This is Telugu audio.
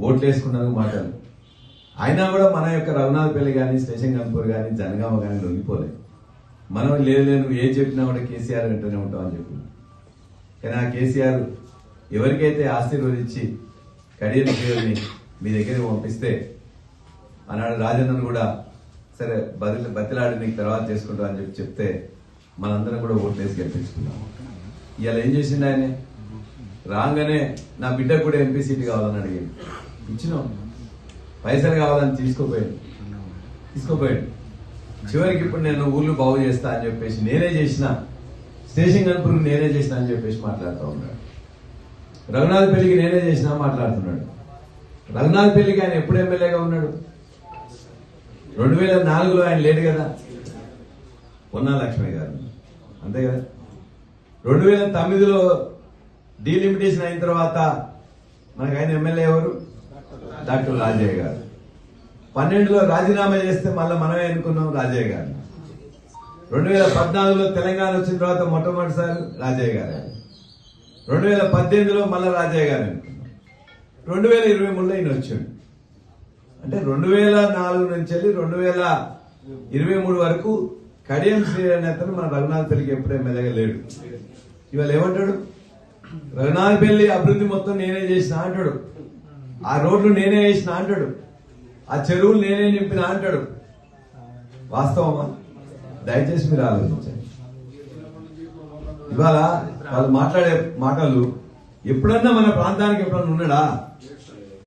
ఓట్లు వేసుకున్నందుకు మాటలు. అయినా కూడా మన యొక్క రఘునాథపల్లి కానీ స్టేషన్ కన్పూర్ కానీ జనగామ కానీ లొంగిపోలేదు. మనం లేదు లేదు నువ్వు ఏం చెప్పినా కూడా కేసీఆర్ వెంటనే ఉంటాం అని చెప్పి కానీ ఆ కేసీఆర్ ఎవరికైతే ఆశీర్వదించి కడియని పేరుని మీ దగ్గరికి పంపిస్తే ఆనాడు రాజన్నను కూడా సరే బదిలి బతిలాడి నీకు తర్వాత చేసుకుంటా అని చెప్పి చెప్తే మనందరం కూడా ఓట్లేసి గెలిపించుకున్నాము ఇవాళ ఏం చేసిండు ఆయన? రాగానే నా బిడ్డకు కూడా ఎంపీ సీట్ కావాలని అడిగింది ఇచ్చినాం పైసలు కావాలని తీసుకోపోయాడు. తీసుకోపోయాడు. చివరికి ఇప్పుడు నేను ఊళ్ళు బాగు చేస్తా అని చెప్పేసి నేనే చేసిన స్టేషన్ కనుపూర్ నేనే చేసిన అని చెప్పేసి మాట్లాడుతూ ఉన్నాడు. రఘునాథ్ పెళ్ళికి నేనే చేసినా మాట్లాడుతున్నాడు. రఘునాథ్ పెళ్ళికి ఆయన ఎప్పుడు ఎమ్మెల్యేగా ఉన్నాడు? రెండు వేల నాలుగులో ఆయన లేడు కదా. పొన్నా లక్ష్మి గారు. అంతే కదా. రెండు వేల తొమ్మిదిలో డీలిమిటేషన్ అయిన తర్వాత మనకు ఆయన ఎమ్మెల్యే ఎవరు? డాక్టర్ రాజయ్య గారు. పన్నెండులో రాజీనామా చేస్తే మళ్ళీ మనమే అనుకున్నాం రాజయ్య గారు. రెండు వేల పద్నాలుగులో తెలంగాణ వచ్చిన తర్వాత మొట్టమొదటిసారి రాజయ్య గారు. రెండు వేల పద్దెనిమిదిలో మళ్ళీ రాజయ్య గారు అనుకున్నాం రెండు వేల ఇరవై మూడులో ఈయన వచ్చాడు. అంటే రెండు వేల నాలుగు నుంచి వెళ్ళి రెండు వేల ఇరవై మూడు వరకు కడియం శ్రీ అనే అతను మన రఘునాథ్ పెళ్ళికి ఎప్పుడు ఎమ్మెల్యేగా లేడు. ఇవాళ ఏమంటాడు? రఘునాథ్ పెళ్ళి అభివృద్ధి మొత్తం నేనే చేసిన అంటాడు. ఆ రోడ్లు నేనే వేసిన అంటాడు. ఆ చెరువులు నేనే నింపిన అంటాడు. వాస్తవమా? దయచేసి మీరు ఆలోచించండి. ఇవాళ వాళ్ళు మాట్లాడే మాటలు ఎప్పుడన్నా మన ప్రాంతానికి ఎప్పుడన్నా ఉన్నాడా?